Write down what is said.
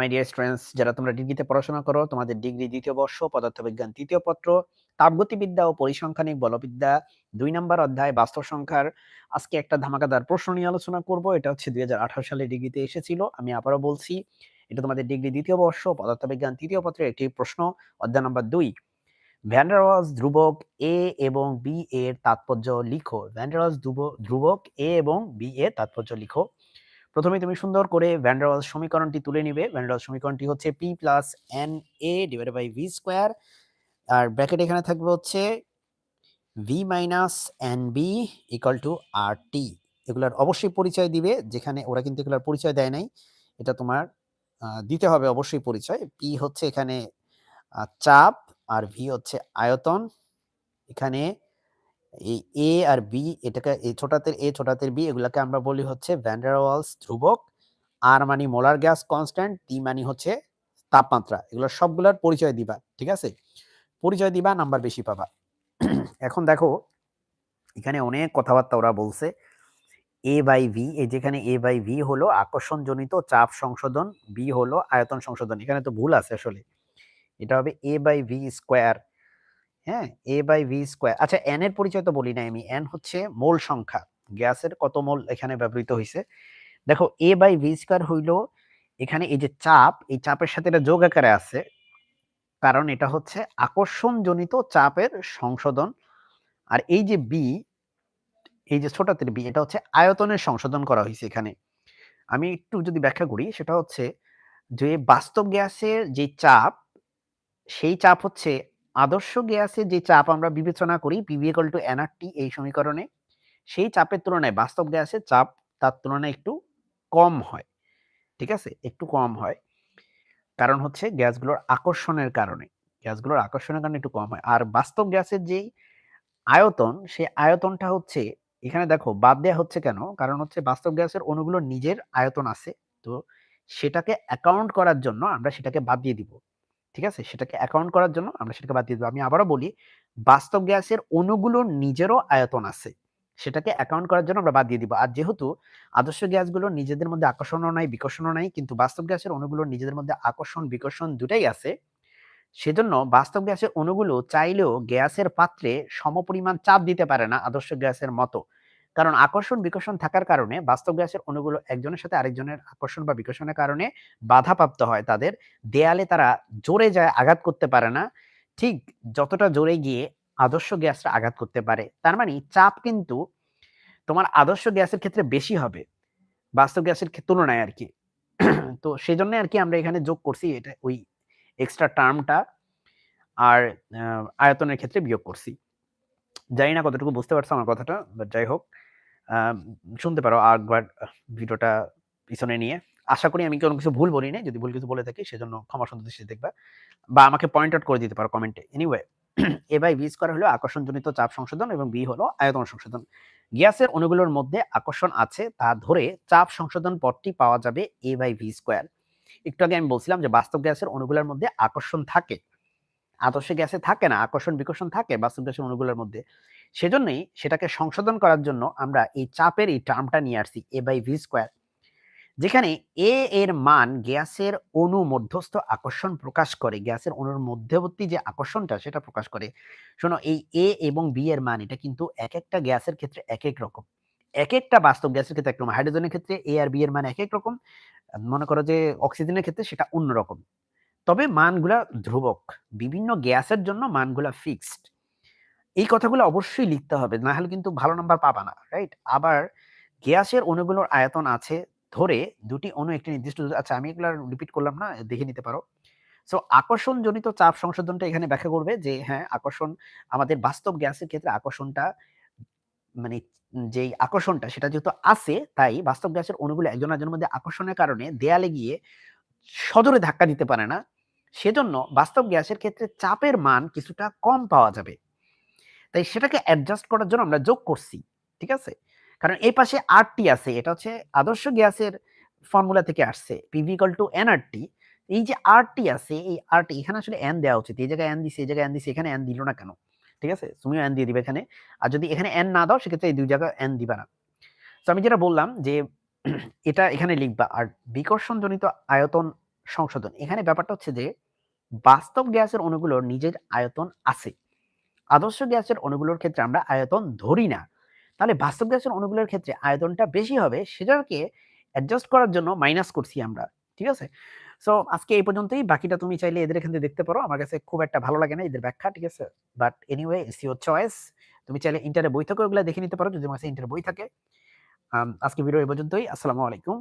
My dear students যারা তোমরা ডিগ্রিতে পড়াশোনা করো, তোমাদের ডিগ্রি দ্বিতীয় বর্ষ, পদার্থবিজ্ঞান তৃতীয় পত্র, তাপগতিবিদ্যা ও পরিসংখ্যানিক বলবিদ্যা দুই নম্বর অধ্যায়, বাস্তব সংখ্যার আজকে একটা ধামাকাদার প্রশ্ন নিয়ে আলোচনা করব। এটা হচ্ছে দুই হাজার আঠারো সালে ডিগ্রিতে এসেছিল, আমি আবারও বলছি, এটা তোমাদের ডিগ্রি দ্বিতীয় বর্ষ, পদার্থবিজ্ঞান তৃতীয় পত্রের একটি প্রশ্ন, অধ্যায় নম্বর দুই। ভ্যান্ডারওয়ালস ধ্রুবক এ এবং বি এর তাৎপর্য লিখো। ভ্যান্ডারওয়ালস ধ্রুবক এ এবং বি এর তাৎপর্য লিখো। প্রথমে তুমি সুন্দর করে ভ্যান্ডারওয়ালস সমীকরণটি তুলে নিবে। ভ্যান্ডারওয়ালস সমীকরণটি হচ্ছে P plus N A divided by V square R bracket এখানে থাকবে হচ্ছে V minus N B equal to R T এগুলার অবশ্যই পরিচয় দিবে, যেখানে ওরা কিন্তু এগুলার পরিচয় দেয় নাই। এটা তোমার দিতে হবে অবশ্যই পরিচয়। পি হচ্ছে এখানে চাপ আর ভি হচ্ছে আয়তন। এখানে এই এ আর বি এটাকে, এই ছোটাতের এ ছোটাতের বি এগুলাকে আমরা বলি হচ্ছে ভ্যান্ডারওয়ালস ধ্রুবক। আর মানে মোলার গ্যাস কনস্ট্যান্ট টি মানে হচ্ছে তাপমাত্রা। এগুলো সবগুলোর পরিচয় দিবা, ঠিক আছে? পরিচয় দিবা নাম্বার বেশি পাবা। এখন দেখো, এখানে অনেক কথাবার্তা ওরা বলছে। এ বাই ভি এই যেখানে এ বাই ভি হলো আকর্ষণজনিত চাপ সংশোধন বি হলো আয়তন সংশোধন। এখানে তো ভুল আছে আসলে। এটা হবে এ বাই ভি স্কোয়ার হ্যাঁ? এ বাই ভি স্কোয়ার আচ্ছা এন এর পরিচয় তো বলি নাই আমি। এন হচ্ছে মোল সংখ্যা। গ্যাসের কত মোল এখানে ব্যবহৃত হয়েছে দেখো এ বাই ভি স্কোয়ার হইল এখানে এই যে চাপ, এই চাপের সাথে এটা যোগ আকারে আছে। কারণ এটা হচ্ছে আকর্ষণজনিত চাপের সংশোধন। আর এই যে বি এই যে ছোটাতের বি এটা হচ্ছে আয়তনের সংশোধন করা হয়েছে এখানে। আমি একটু যদি ব্যাখ্যা করি, সেটা হচ্ছে যে বাস্তব গ্যাসের যে চাপ, সেই চাপ হচ্ছে আদর্শ গ্যাসের যে চাপ আমরা বিবেচনা করি পিভি ইকুয়াল টু এনআরটি এই সমীকরণে, সেই চাপের তুলনায় বাস্তব গ্যাসের চাপ তার তুলনায় একটু কম হয়। ঠিক আছে? একটু কম হয়। কারণ হচ্ছে গ্যাসগুলোর আকর্ষণের কারণে। গ্যাসগুলোর আকর্ষণের কারণে একটু কম হয়। আর বাস্তব গ্যাসের যেই আয়তন, সেই আয়তনটা হচ্ছে, এখানে দেখো বাদ দেওয়া হচ্ছে কেন? কারণ হচ্ছে বাস্তব গ্যাসের অণুগুলোর নিজের আয়তন আছে। তো সেটাকে অ্যাকাউন্ট করার জন্য আমরা সেটাকে বাদ দিয়ে দিব। ঠিক আছে? সেটাকে অ্যাকাউন্ট করার জন্য আমরা সেটাকে বাদ দিয়ে দেবো। আমি আবারও বলি, বাস্তব গ্যাসের অণুগুলোর নিজেরও আয়তন আছে। সেটাকে অ্যাকাউন্ট করার জন্য আমরা বাদ দিয়ে দিব। আর যেহেতু আদর্শ গ্যাসগুলো নিজেদের মধ্যে আকর্ষণও নাই, বিকর্ষণও নাই, কিন্তু বাস্তব গ্যাসের অণুগুলোর নিজেদের মধ্যে আকর্ষণ, বিকর্ষণ দুটাই আছে, সেজন্য বাস্তব গ্যাসের অণুগুলো চাইলেও গ্যাসের পাত্রে সমপরিমাণ চাপ দিতে পারে না আদর্শ গ্যাসের মতো। কারণ আকর্ষণ, বিকর্ষণ থাকার কারণে বাস্তব গ্যাসের অণুগুলো একজনের সাথে আরেকজনের আকর্ষণ বা বিকর্ষণের কারণে বাধাপ্রাপ্ত হয়। তাদের দেয়ালে তারা জোরে যায়, আঘাত করতে পারে না। ঠিক যতটা জোরে গিয়ে আদর্শ গ্যাসটা আঘাত করতে পারে, তার মানে চাপ কিন্তু তোমার আদর্শ গ্যাসের ক্ষেত্রে বেশি হবে, বাস্তব গ্যাসের তুলনায় আর কি তো সেই জন্য আর কি আমরা এখানে যোগ করছি এটা ওই এক্সট্রা টার্মটা আর আয়তনের ক্ষেত্রে বিয়োগ করছি। জানি না কতটুকু বুঝতে পারছ আমার কথাটা বাট যাই হোক শুনতে পারো একবার ভিডিওটা পিছনে নিয়ে। আশা করি আমি কোনো কিছু ভুল বলি না যদি ভুল কিছু বলে থাকি সেজন্য ক্ষমা সুন্দর দৃষ্টি দেখবা বা আমাকে পয়েন্ট আউট করে দিতে পারো কমেন্টে anyway A by V square হলো আকর্ষণজনিত চাপ সংশোধন এবং বি হলো আয়তন সংশোধন। গ্যাসের অণুগুলোর মধ্যে আকর্ষণ আছে তা ধরে চাপ সংশোধন পথটি পাওয়া যাবে এ বাই ভি স্কোয়ার একটু আগে আমি বলছিলাম যে বাস্তব গ্যাসের অণুগুলোর মধ্যে আকর্ষণ থাকে। আদর্শ গ্যাসে থাকে না, আকর্ষণ বিকর্ষণ থাকে বাস্তব গ্যাসের অণুগুলোর মধ্যে। সেজন্যই সেটাকে সংশোধন করার জন্য আমরা এই চাপের এই টার্মটা নিয়ে আসছি এ বাই ভি স্কোয়ার যেখানে এ এর মান গ্যাসের অণু মধ্যস্থ আকর্ষণ প্রকাশ করে, গ্যাসের অণুর মধ্যবর্তী যে আকর্ষণটা সেটা প্রকাশ করে। শোনো, এই এ এবং বি এর মান, এটা কিন্তু এক একটা গ্যাসের ক্ষেত্রে এক এক রকম। এক একটা বাস্তব গ্যাসের ক্ষেত্রে একরকম, হাইড্রোজেনের ক্ষেত্রে এ আর বি এর মান এক এক রকম, মনে করো যে অক্সিজেনের ক্ষেত্রে সেটা অন্যরকম তবে মানগুলা ধ্রুবক। বিভিন্ন গ্যাসের জন্য মানগুলা ফিক্সড এই কথাগুলো অবশ্যই লিখতে হবে না হলে কিন্তু ভালো নাম্বার পাবা না রাইট আবার গ্যাসের অণুগুলোর আয়তন আছে ধরে দুটি অণু একটি নির্দিষ্ট আচ্ছা আমি এগুলো রিপিট করলাম না, দেখে নিতে পারো। সো আকর্ষণজনিত চাপ সংশোধনটা এখানে ব্যাখ্যা করবে যে হ্যাঁ আকর্ষণ আমাদের বাস্তব গ্যাসের ক্ষেত্রে আকর্ষণটা মানে যেই আকর্ষণটা সেটা যেহেতু আছে, তাই বাস্তব গ্যাসের অণুগুলো একজন একজনের মধ্যে আকর্ষণের কারণে দেয়ালে গিয়ে সদরে ধাক্কা দিতে পারে না। সেজন্য বাস্তব গ্যাসের ক্ষেত্রে চাপের মান কিছুটা কম পাওয়া যাবে। তাই সেটাকে অ্যাডজাস্ট করার জন্য আমরা যোগ করছি, ঠিক আছে? কারণ এই পাশে আরটি আছে, এটা হচ্ছে আদর্শ গ্যাসের ফর্মুলা থেকে আসছে পিভি ইকাল টু এনআরটি এই যে আরটি আছে, এই আরটি এখানে আসলে এন দেওয়া উচিত, এই জায়গায় এন দিছে, এই জায়গায় এন দিছে, এখানে এন দিল না কেন? ঠিক আছে? তুমিও এন দিয়ে দিবে এখানে। আর যদি এখানে এন না দাও, সেক্ষেত্রে এই দুই জায়গায় এন দিবা না। তো আমি যেটা বললাম যে, এটা এখানে লিখবা, আর বিকর্ষণজনিত আয়তন সংশোধন। এখানে ব্যাপারটা হচ্ছে যে, বাস্তব গ্যাসের অণুগুলোর নিজের আয়তন আছে। আদর্শ গ্যাসের অণুগুলোর ক্ষেত্রে আমরা আয়তন ধরি না। তাহলে বাস্তব গ্যাসের অণুগুলোর ক্ষেত্রে আয়তনটা বেশি হবে, সেটাকে অ্যাডজাস্ট করার জন্য মাইনাস করছি আমরা। ঠিক আছে? সো আজকে এই পর্যন্তই। বাকিটা তুমি চাইলে এদের এখান থেকে দেখতে পারো। আমার কাছে খুব একটা ভালো লাগে না এদের ব্যাখ্যা। ঠিক আছে? But anyway it's your choice. তুমি চাইলে ইন্টারের বই থেকেও এগুলা দেখে নিতে পারো, যদি তোমার কাছে ইন্টারের বই থাকে। আজকে ভিডিও এই পর্যন্তই। আসসালামু আলাইকুম।